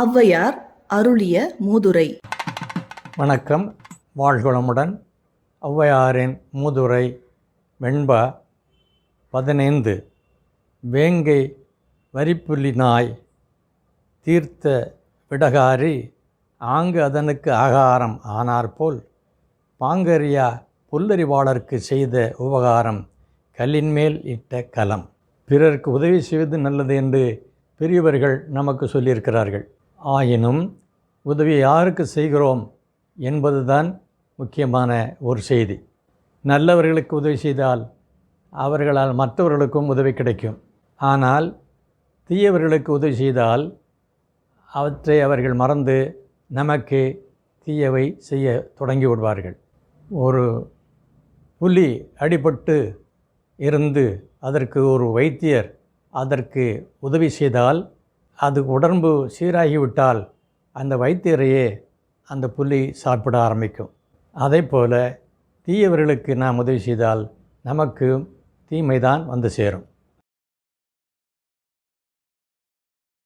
ஔவையார் அருளிய மூதுரை. வணக்கம். வாழ்குளமுடன். ஔவையாரின் மூதுரை வெண்பா பதினைந்து. வேங்கை வரிப்புலி நாய் தீர்த்த விடகாரி ஆங்கு அதனுக்கு ஆகாரம் ஆனாற்போல் பாங்கரியா புல்லறிவாளருக்கு செய்த உபகாரம் கல்லின்மேல் இட்ட கலம். பிறருக்கு உதவி செய்வது நல்லது என்று பெரியவர்கள் நமக்கு சொல்லியிருக்கிறார்கள். ஆயினும் உதவி யாருக்கு செய்கிறோம் என்பதுதான் முக்கியமான ஒரு செய்தி. நல்லவர்களுக்கு உதவி செய்தால் அவர்களால் மற்றவர்களுக்கும் உதவி கிடைக்கும். ஆனால் தீயவர்களுக்கு உதவி செய்தால் அவற்றை அவர்கள் மறந்து நமக்கு தீயவை செய்ய தொடங்கி விடுவார்கள். ஒரு புலி அடிபட்டு இருந்து அதற்கு ஒரு வைத்தியர் அதற்கு உதவி செய்தால் அது உடம்பு சீராகிவிட்டால் அந்த வைத்தியரையே அந்த புலி சாப்பிட ஆரம்பிக்கும். அதே போல் தீயவர்களுக்கு நாம் உதவி செய்தால் நமக்கு தீமைதான் வந்து சேரும்.